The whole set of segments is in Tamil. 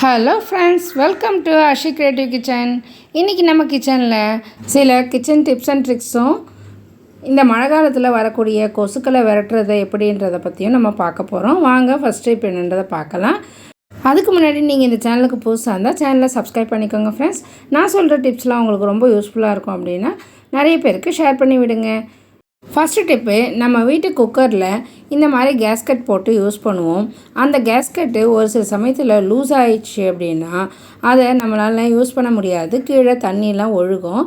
Hello friends welcome to Ashi creative kitchen இன்றைக்கி நம்ம கிச்சனில் சில கிச்சன் டிப்ஸ் அண்ட் ட்ரிக்ஸும் இந்த மழை காலத்தில் வரக்கூடிய கொசுக்களை விரட்டுறது எப்படின்றத பற்றியும் நம்ம பார்க்க போகிறோம் வாங்க ஃபஸ்ட்டு இப்போ என்னன்றதை பார்க்கலாம். அதுக்கு முன்னாடி நீங்கள் இந்த சேனலுக்கு புதுசாக இருந்தால் சேனலை சப்ஸ்கிரைப் பண்ணிக்கோங்க ஃப்ரெண்ட்ஸ் நான் சொல்கிற டிப்ஸ்லாம் உங்களுக்கு ரொம்ப யூஸ்ஃபுல்லாக இருக்கும் அப்படின்னா நிறைய பேருக்கு ஷேர் பண்ணி விடுங்க. ஃபஸ்ட்டு டிப்பு நம்ம வீட்டு குக்கரில் இந்த மாதிரி கேஸ்கட் போட்டு யூஸ் பண்ணுவோம். அந்த கேஸ்கட்டு ஒரு சில சமயத்தில் லூஸ் ஆயிடுச்சு அப்படின்னா அதை நம்மளால் யூஸ் பண்ண முடியாது. கீழே தண்ணியெலாம் ஒழுகும்.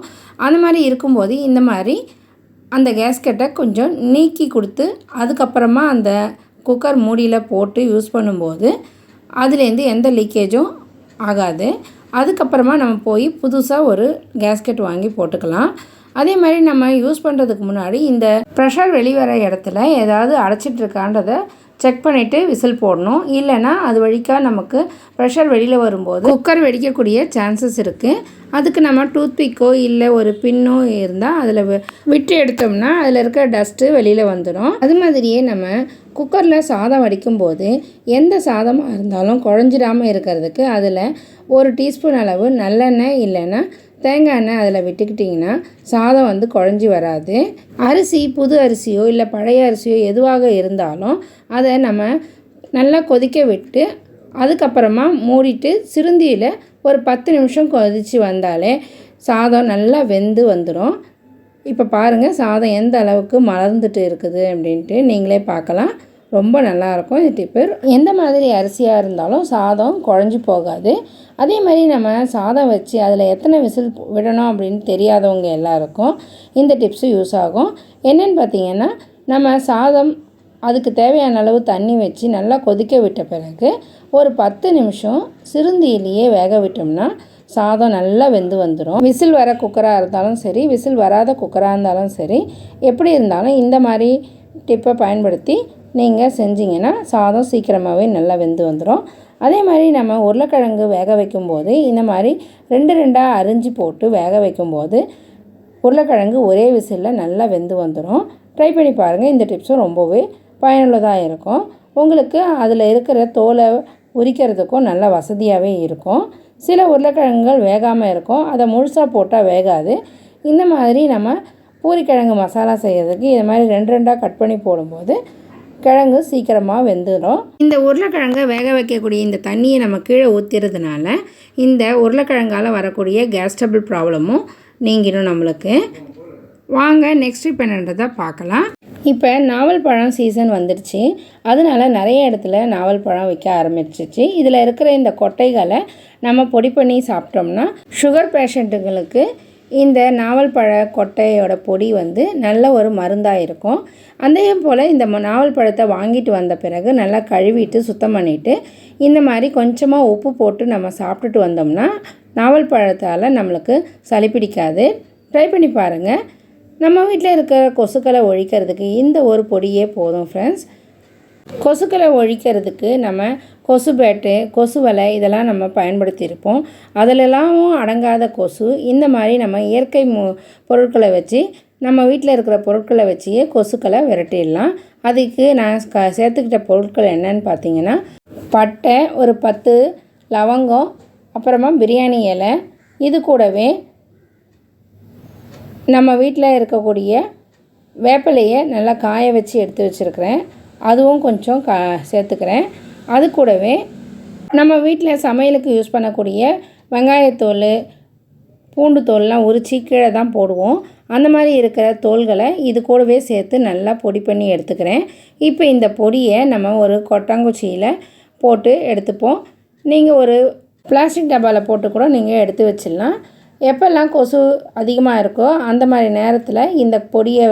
அந்த மாதிரி இருக்கும்போது இந்த மாதிரி அந்த கேஸ்கட்டை கொஞ்சம் நீக்கி கொடுத்து அதுக்கப்புறமா அந்த குக்கர் மூடியில் போட்டு யூஸ் பண்ணும்போது அதுலேருந்து எந்த லீக்கேஜும் ஆகாது. அதுக்கப்புறமா நம்ம போய் புதுசாக ஒரு கேஸ்கெட் வாங்கி போட்டுக்கலாம். அதே மாதிரி நம்ம யூஸ் பண்ணுறதுக்கு முன்னாடி இந்த ப்ரெஷர் வெளிவர இடத்துல ஏதாவது அடைச்சிட்ருக்கான்றதை செக் பண்ணிவிட்டு விசில் போடணும். இல்லைன்னா அது வழிக்கா நமக்கு ப்ரெஷர் வெளியில் வரும்போது குக்கர் வெடிக்கக்கூடிய சான்சஸ் இருக்குது அதுக்கு நம்ம டூத்பிக்கோ இல்லை ஒரு பின்னோ இருந்தால் அதில் விட்டு எடுத்தோம்னா அதில் இருக்க டஸ்ட்டு வெளியில் வந்துடும் அது மாதிரியே நம்ம குக்கரில் சாதம் வடிக்கும்போது எந்த சாதமாக இருந்தாலும் குழஞ்சிடாமல் இருக்கிறதுக்கு அதில் ஒரு டீஸ்பூன் அளவு நல்லெண்ணெய் இல்லைன்னா தேங்காய் எண்ணெய் அதில் விட்டுக்கிட்டிங்கன்னா சாதம் வந்து குழஞ்சி வராது. அரிசி புது அரிசியோ இல்லை பழைய அரிசியோ எதுவாக இருந்தாலும் அதை நம்ம நல்லா கொதிக்க விட்டு அதுக்கப்புறமா மூடிட்டு சிறுந்தியில் ஒரு பத்து நிமிஷம் கொதித்து வந்தாலே சாதம் நல்லா வெந்து வந்துடும் இப்போ பாருங்கள் சாதம் எந்த அளவுக்கு மலர்ந்துட்டு இருக்குது அப்படின்ட்டு நீங்களே பார்க்கலாம். ரொம்ப நல்லாயிருக்கும் இந்த டிப்பு எந்த மாதிரி அரிசியாக இருந்தாலும் சாதம் குழஞ்சி போகாது. அதே மாதிரி நம்ம சாதம் வச்சு அதில் எத்தனை விசில் விடணும் அப்படின்னு தெரியாதவங்க எல்லாருக்கும் இந்த டிப்ஸு யூஸ் ஆகும். என்னென்னு பார்த்தீங்கன்னா நம்ம சாதம் அதுக்கு தேவையான அளவு தண்ணி வச்சு நல்லா கொதிக்க விட்ட பிறகு ஒரு பத்து நிமிஷம் சிறுந்தியிலேயே வேக விட்டோம்னா சாதம் நல்லா வெந்து வந்துடும் விசில் வர குக்கராக இருந்தாலும் சரி விசில் வராத குக்கராக இருந்தாலும் சரி எப்படி இருந்தாலும் இந்த மாதிரி டிப்பை பயன்படுத்தி நீங்கள் செஞ்சிங்கன்னா சாதம் சீக்கிரமாகவே நல்லா வெந்து வந்துடும் அதே மாதிரி நம்ம உருளைக்கிழங்கு வேக வைக்கும்போது இந்த மாதிரி ரெண்டு ரெண்டாக அரிஞ்சு போட்டு வேக வைக்கும்போது உருளைக்கிழங்கு ஒரே விசிலில் நல்லா வெந்து வந்துடும் ட்ரை பண்ணி பாருங்கள் இந்த டிப்ஸும் ரொம்பவே பயனுள்ளதாக இருக்கும். உங்களுக்கு அதில் இருக்கிற தோலை உரிக்கிறதுக்கும் நல்ல வசதியாகவே இருக்கும். சில உருளைக்கிழங்குகள் வேகாமல் இருக்கும் அதை முழுசாக போட்டால் வேகாது. இந்த மாதிரி நம்ம பூரிக்கிழங்கு மசாலா செய்கிறதுக்கு இது மாதிரி ரெண்டு ரெண்டாக கட் பண்ணி போடும்போது கிழங்கு சீக்கிரமாக வெந்துடும் இந்த உருளைக்கிழங்கை வேக வைக்கக்கூடிய இந்த தண்ணியை நம்ம கீழே ஊற்றுறதுனால இந்த உருளைக்கிழங்கால் வரக்கூடிய கேஸ்டபிள் ப்ராப்ளமும் நீங்கிடும் நம்மளுக்கு. வாங்க நெக்ஸ்ட் இப்போ என்னன்றதை பார்க்கலாம். இப்போ நாவல் பழம் சீசன் வந்துடுச்சு அதனால நிறைய இடத்துல நாவல் பழம் விற்க ஆரம்பிச்சிச்சு இதில் இருக்கிற இந்த கொட்டைகளை நம்ம பொடி பண்ணி சாப்பிட்டோம்னா சுகர் பேஷண்ட்டுங்களுக்கு இந்த நாவல் பழ கொட்டையோட பொடி வந்து நல்ல ஒரு மருந்தாக இருக்கும். அதே போல் இந்த நாவல் பழத்தை வாங்கிட்டு வந்த பிறகு நல்லா கழுவிட்டு சுத்தம் பண்ணிவிட்டு இந்த மாதிரி கொஞ்சமாக உப்பு போட்டு நம்ம சாப்பிட்டுட்டு வந்தோம்னா நாவல் பழத்தால் நம்மளுக்கு சளி பிடிக்காது. ட்ரை பண்ணி பாருங்கள் நம்ம வீட்டில் இருக்கிற கொசுக்களை ஒழிக்கிறதுக்கு இந்த ஒரு பொடியே போதும் ஃப்ரெண்ட்ஸ் கொசுக்களை ஒழிக்கிறதுக்கு நம்ம கொசு பேட்டு கொசு வலை இதெல்லாம் நம்ம பயன்படுத்தியிருப்போம். அதிலெல்லாமும் அடங்காத கொசு இந்த மாதிரி நம்ம இயற்கை மு பொருட்களை வச்சு நம்ம வீட்டில் இருக்கிற பொருட்களை வச்சே கொசுக்களை விரட்டிடலாம். அதுக்கு நான் க சேர்த்துக்கிட்ட பொருட்கள் என்னன்னு பார்த்தீங்கன்னா பட்டை ஒரு பத்து லவங்கம் அப்புறமா பிரியாணி இலை இது கூடவே நம்ம வீட்டில் இருக்கக்கூடிய வேப்பிலையை நல்லா காய வச்சு எடுத்து வச்சுருக்கிறேன். அதுவும் கொஞ்சம் க சேர்த்துக்கிறேன். அது கூடவே நம்ம வீட்டில் சமையலுக்கு யூஸ் பண்ணக்கூடிய வெங்காயத்தோல் பூண்டு தோல்லாம் உரித்து கீழே தான் போடுவோம். அந்த மாதிரி இருக்கிற தோள்களை இது கூடவே சேர்த்து நல்லா பொடி பண்ணி எடுத்துக்கிறேன். இப்போ இந்த பொடியை நம்ம ஒரு கொட்டாங்குச்சியில் போட்டு எடுத்துப்போம். நீங்கள் ஒரு பிளாஸ்டிக் டப்பாவில் போட்டு கூட நீங்கள் எடுத்து வச்சிடலாம். எப்போல்லாம் கொசு அதிகமாக இருக்கோ அந்த மாதிரி நேரத்தில் இந்த பொடியை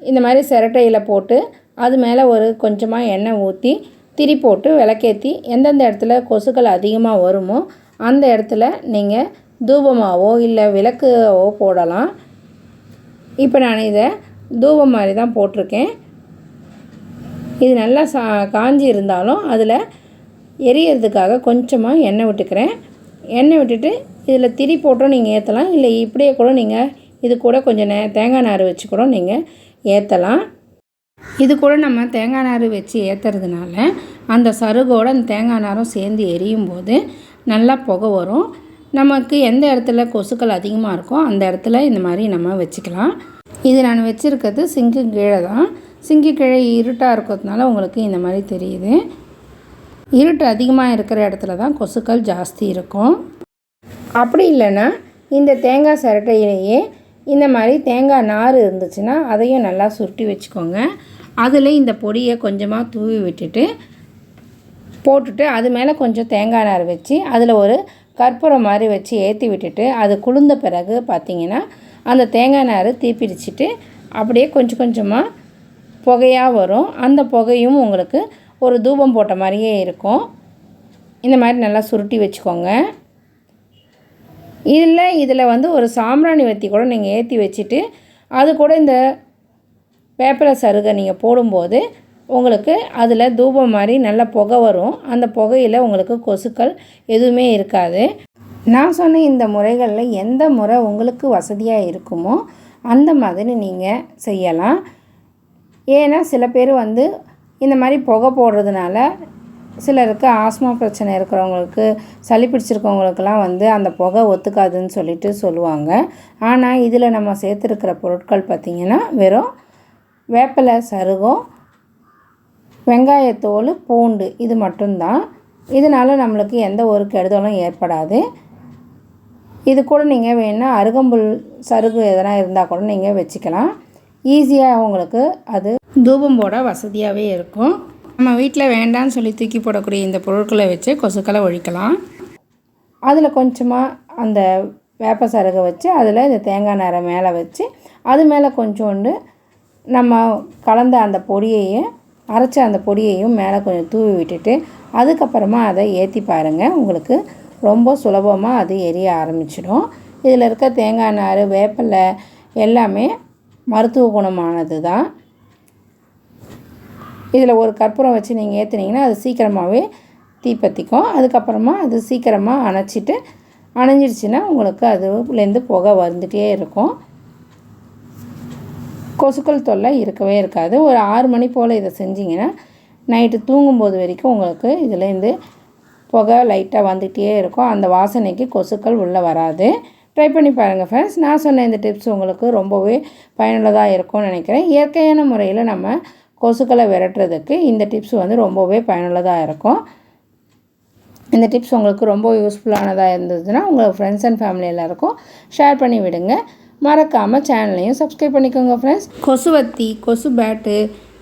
இந்த மாதிரி சிரட்டையில் போட்டு அது மேலே ஒரு கொஞ்சமாக எண்ணெய் ஊற்றி திரி போட்டு விளக்கேற்றி எந்தெந்த இடத்துல கொசுக்கள் அதிகமாக வருமோ அந்த இடத்துல நீங்கள் தூபமாகவோ இல்லை விளக்குவோ போடலாம். இப்போ நான் இதை தூபம் மாதிரி தான் போட்டிருக்கேன். இது நல்லா சா காஞ்சி இருந்தாலும் அதில் எரியறதுக்காக கொஞ்சமாக எண்ணெய் விட்டுக்கிறேன். எண்ணெய் விட்டுட்டு இதில் திரி போட்டும் நீங்கள் ஏற்றலாம். இல்லை இப்படியே கூட நீங்கள் இது கூட கொஞ்சம் நே தேங்காய் நார் வச்சு கூட நீங்கள் ஏற்றலாம். இது கூட நம்ம தேங்காய் நார் வச்சு ஏற்றுறதுனால அந்த சருகோட அந்த தேங்காய் நாரும் சேர்ந்து எரியும் போது நல்லா புகை வரும். நமக்கு எந்த இடத்துல கொசுக்கள் அதிகமாக இருக்கோ அந்த இடத்துல இந்த மாதிரி நம்ம வச்சுக்கலாம். இது நான் வச்சுருக்கிறது சிங்கு கீழே தான். சிங்கு கீழே இருட்டாக இருக்கிறதுனால உங்களுக்கு இந்த மாதிரி தெரியுது. இருட்டு அதிகமாக இருக்கிற இடத்துல தான் கொசுக்கள் ஜாஸ்தி இருக்கும். அப்படி இல்லைன்னா இந்த தேங்காய் சிரட்டையிலேயே இந்த மாதிரி தேங்காய் நார் இருந்துச்சுன்னா அதையும் நல்லா சுருட்டி வச்சுக்கோங்க. அதில் இந்த பொடியை கொஞ்சமாக தூவி விட்டுட்டு போட்டுட்டு அது மேலே கொஞ்சம் தேங்காய் நார் வச்சு அதில் ஒரு கற்பூரம் மாதிரி வச்சு ஏற்றி விட்டுட்டு அது குளிர்ந்த பிறகு பார்த்தீங்கன்னா அந்த தேங்காய் நார் தீப்பிடிச்சிட்டு அப்படியே கொஞ்சம் கொஞ்சமாக புகையாக வரும். அந்த புகையும் உங்களுக்கு ஒரு தூபம் போட்ட மாதிரியே இருக்கும். இந்த மாதிரி நல்லா சுருட்டி வச்சுக்கோங்க. இல்லை இதில் வந்து ஒரு சாம்பிராணி வத்தி கூட நீங்கள் ஏற்றி வச்சுட்டு அது கூட இந்த வேப்பிலை சருகை நீங்கள் போடும்போது உங்களுக்கு அதில் தூபம் மாதிரி நல்ல புகை வரும். அந்த புகையில் உங்களுக்கு கொசுக்கள் எதுவுமே இருக்காது. நான் சொன்ன இந்த முறைகளில் எந்த முறை உங்களுக்கு வசதியாக இருக்குமோ அந்த மாதிரி நீங்கள் செய்யலாம். ஏன்னா சில பேர் வந்து இந்த மாதிரி புகை போடுறதுனால சிலருக்கு ஆஸ்மா பிரச்சனை இருக்கிறவங்களுக்கு சளி பிடிச்சிருக்கவங்களுக்கெல்லாம் வந்து அந்த புகை ஒத்துக்காதுன்னு சொல்லிட்டு சொல்லுவாங்க. ஆனால் இதில் நம்ம சேர்த்துருக்கிற பொருட்கள் பார்த்திங்கன்னா வெறும் வேப்பிலை சருகம் வெங்காயத்தோல் பூண்டு இது மட்டும்தான். இதனால் நம்மளுக்கு எந்த ஒரு கெடுதலும் ஏற்படாது. இது கூட நீங்கள் வேணால் அருகம்புல் சருகு எதனா இருந்தால் கூட நீங்கள் வச்சுக்கலாம். ஈஸியாக உங்களுக்கு அது தூபம் போட வசதியாகவே இருக்கும். நம்ம வீட்டில் வேண்டான்னு சொல்லி தூக்கி போடக்கூடிய இந்த பொருட்களை வச்சு கொசுக்களை ஒழிக்கலாம். அதில் கொஞ்சமாக அந்த வேப்ப சருகை வச்சு அதில் இந்த தேங்காய் நாரை மேலே வச்சு அது மேலே கொஞ்சோண்டு நம்ம கலந்த அந்த பொடியையும் அரைச்ச அந்த பொடியையும் மேலே கொஞ்சம் தூவி விட்டுட்டு அதுக்கப்புறமா அதை ஏற்றி பாருங்கள் உங்களுக்கு ரொம்ப சுலபமாக அது எரிய ஆரம்பிச்சிடும். இதில் இருக்க தேங்காய் நார் வேப்பிலை எல்லாமே மருத்துவ குணமானது தான் இதில் ஒரு கற்பூரம் வச்சு நீங்கள் ஏற்றுனீங்கன்னா அது சீக்கிரமாகவே தீப்பற்றிக்கும் அதுக்கப்புறமா அது சீக்கிரமாக அணைச்சிட்டு அணைஞ்சிடுச்சுன்னா உங்களுக்கு அதுலேருந்து புகை வந்துகிட்டே இருக்கும். கொசுக்கள் தொல்லை இருக்கவே இருக்காது. ஒரு ஆறு மணி போல் இதை செஞ்சிங்கன்னா நைட்டு தூங்கும்போது வரைக்கும் உங்களுக்கு இதுலேருந்து புகை லைட்டாக வந்துகிட்டே இருக்கும். அந்த வாசனைக்கு கொசுக்கள் உள்ளே வராது. ட்ரை பண்ணி பாருங்கள் ஃப்ரெண்ட்ஸ் நான் சொன்ன இந்த டிப்ஸ் உங்களுக்கு ரொம்பவே பயனுள்ளதாக இருக்கும்னு நினைக்கிறேன். இயற்கையான முறையில் நம்ம கொசுக்களை விரட்டுறதுக்கு இந்த டிப்ஸ் வந்து ரொம்பவே பயனுள்ளதாக இருக்கும். இந்த டிப்ஸ் உங்களுக்கு ரொம்ப யூஸ்ஃபுல்லானதாக இருந்ததுன்னா உங்கள் ஃப்ரெண்ட்ஸ் அண்ட் ஃபேமிலி எல்லாருக்கும் ஷேர் பண்ணி விடுங்க. மறக்காமல் சேனலையும் சப்ஸ்கிரைப் பண்ணிக்கோங்க ஃப்ரெண்ட்ஸ் கொசுவத்தி கொசு பேட்டு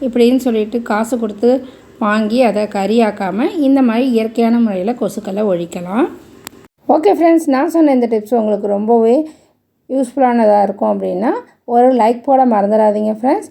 இப்படின்னு சொல்லிட்டு காசு கொடுத்து வாங்கி அதை கறியாக்காமல் இந்த மாதிரி இயற்கையான முறையில் கொசுக்களை ஒழிக்கலாம். ஓகே ஃப்ரெண்ட்ஸ் நான் சொன்ன இந்த டிப்ஸ் உங்களுக்கு ரொம்பவே யூஸ்ஃபுல்லானதாக இருக்கும் அப்படின்னா ஒரு லைக் போட மறந்துடாதீங்க ஃப்ரெண்ட்ஸ்